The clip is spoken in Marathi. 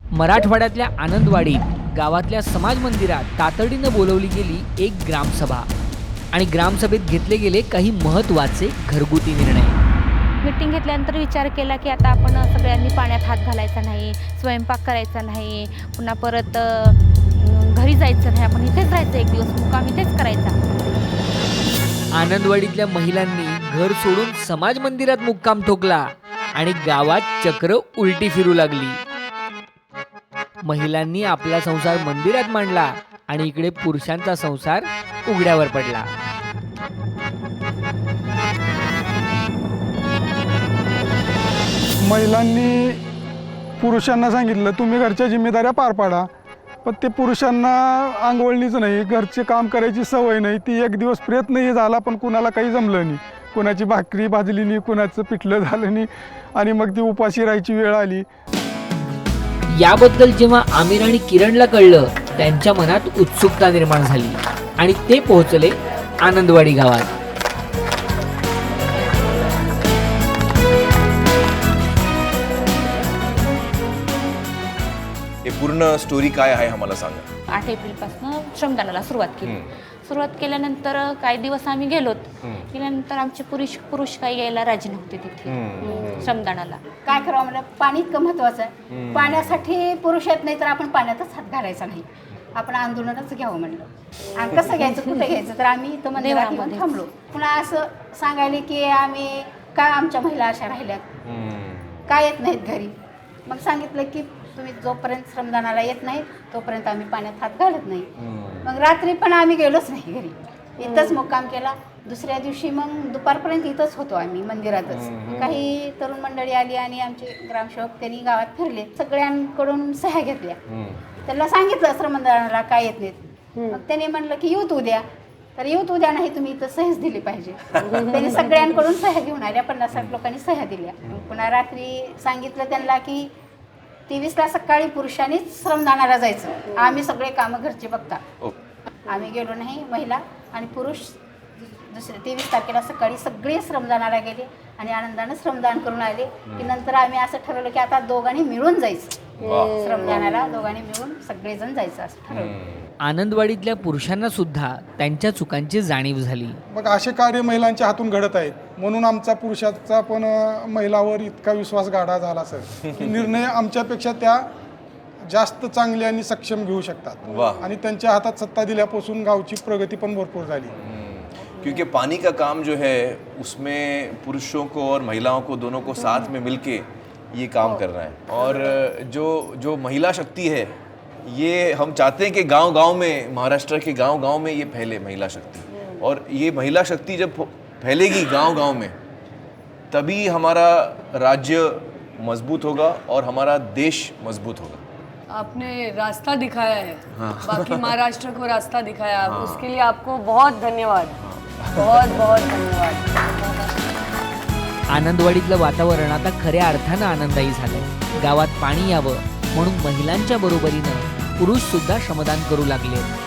मराठवाड्यातल्या आनंदवाडीत गावातल्या समाज मंदिरात तातडीनं बोलवली गेली एक ग्रामसभा. आणि ग्रामसभेत घेतले गेले काही महत्त्वाचे घरगुती निर्णय. मीटिंग घेतल्यानंतर विचार केला की आता आपण सगळ्यांनी पाण्यात हात घालायचा नाही स्वयंपाक करायचा नाही पुन्हा परत अ, घरी जायचं नाही आपण इथेच राहायचं एक दिवस मुक्काम इथेच करायचा. आनंदवाडीतल्या महिलांनी घर सोडून समाज मंदिरात मुक्काम ठोकला आणि गावात चक्र उलटी फिरू लागली. महिलांनी आपला संसार मंदिरात मांडला आणि इकडे पुरुषांचा संसार उघड्यावर पडला. महिलांनी पुरुषांना सांगितलं तुम्ही घरच्या जिम्मेदाऱ्या पार पाडा. पण ते पुरुषांना आंघोळणीच नाही घरचे काम करायची सवय नाही ती एक दिवस प्रयत्नही झाला पण कुणाला काही जमलं नाही. कुणाची भाकरी भाजली नाही कुणाचं पिठलं झालं नाही आणि मग ती उपाशी राहायची वेळ आली. याबद्दल जेव्हा आमिर आणि किरणला कळलं त्यांच्या मनात उत्सुकता निर्माण झाली आणि ते पोहोचले आनंदवाडी गावात. पूर्ण स्टोरी काय आहे आम्हाला सांगा. आठ एप्रिलपासून श्रमदानाला सुरुवात केली. सुरुवात केल्यानंतर काही दिवस आम्ही गेलोत. गेल्यानंतर आमचे पुरुष पुरुष काही यायला राजी नव्हते तिथे. श्रमदानाला. काय करावं म्हणलं पाणी इतकं महत्वाचं आहे. पाण्यासाठी पुरुष येत नाही तर आपण पाण्यातच हात घालायचा नाही. आपण आंदोलनच घ्यावं म्हणलं आणि कसं घ्यायचं कुठे घ्यायचं? तर आम्ही इथं मंदिरात येऊन देवळामध्येच. थांबलो. पुन्हा असं सांगायले की आम्ही काय आमच्या महिला अशा राहिल्यात? काय येत नाहीत घरी? मग सांगितलं की तुम्ही जोपर्यंत श्रमदानाला येत नाही तोपर्यंत आम्ही पाण्यात हात घालत नाही. मग रात्री पण आम्ही गेलोच नाही घरी. इथंच मुक्काम केला. दुसऱ्या दिवशी मग दुपारपर्यंत इथंच होतो आम्ही मंदिरातच. काही तरुण मंडळी आली आणि आमचे ग्रामसेवक त्यांनी गावात फिरले. सगळ्यांकडून सह्या घेतल्या. त्यांना सांगितलं श्रमदानाला काय येत नाहीत. मग त्यांनी म्हणलं की येऊत उद्या तर येऊत उद्या नाही तुम्ही इथं सहीच दिली पाहिजे. त्यांनी सगळ्यांकडून सह्या घेऊन आल्या पन्नास साठ लोकांनी सह्या दिल्या. पुन्हा रात्री सांगितलं त्यांना की तेवीसला सकाळी पुरुषांनीच श्रमदानाला जायचं. आम्ही सगळे कामं घरचे बघता. ओ. आम्ही गेलो नाही महिला आणि पुरुष. दुसऱ्या तेवीस तारखेला सकाळी सगळे श्रमदानाला गेले आणि आनंदानं श्रमदान करून आले. की नंतर आम्ही असं ठरवलं की आता दोघांनी मिळून जायचं. श्रमदानाला दोघांनी मिळून सगळेजण जायचं असं ठरवलं. आनंदवाडीतल्या पुरुषांना सुद्धा त्यांच्या चुकांची जाणीव झाली. मग असे कार्य महिलांच्या हातून घडत आहेत म्हणून आमचा पुरुषाचा पण अं, महिलावर इतका विश्वास गाढा झाला सर. की निर्णय आमच्यापेक्षा त्या जास्त चांगले आणि सक्षम घेऊ शकतात. वाह आणि त्यांच्या हातात सत्ता दिल्यापासून गावची प्रगती पण भरपूर झाली. क्योंकि पानी का काम जो है उसमें पुरुषों को और महिलाओं को दोनों को साथ में मिलके ये काम करना है। और जो जो महिला शक्ति है ये हम चाहते हैं कि गाँव गाँव में महाराष्ट्र के गाँव गाँव में ये फैले महिला शक्ति। और ये महिला शक्ति जब फैलेगी गाँव गाँव में तभी हमारा राज्य मज़बूत होगा और हमारा देश मज़बूत होगा। आपने रास्ता दिखाया है। हाँ। बाकी महाराष्ट्र को रास्ता दिखाया। आप उसके लिए आपको बहुत धन्यवाद। हाँ। बहुत बहुत धन्यवाद। आनंदवाडीतलं वातावरण आता खऱ्या अर्थानं आनंदायी झालंय. गावात पाणी यावं म्हणून महिलांच्या बरोबरीनं पुरुष सुद्धा श्रमदान करू लागले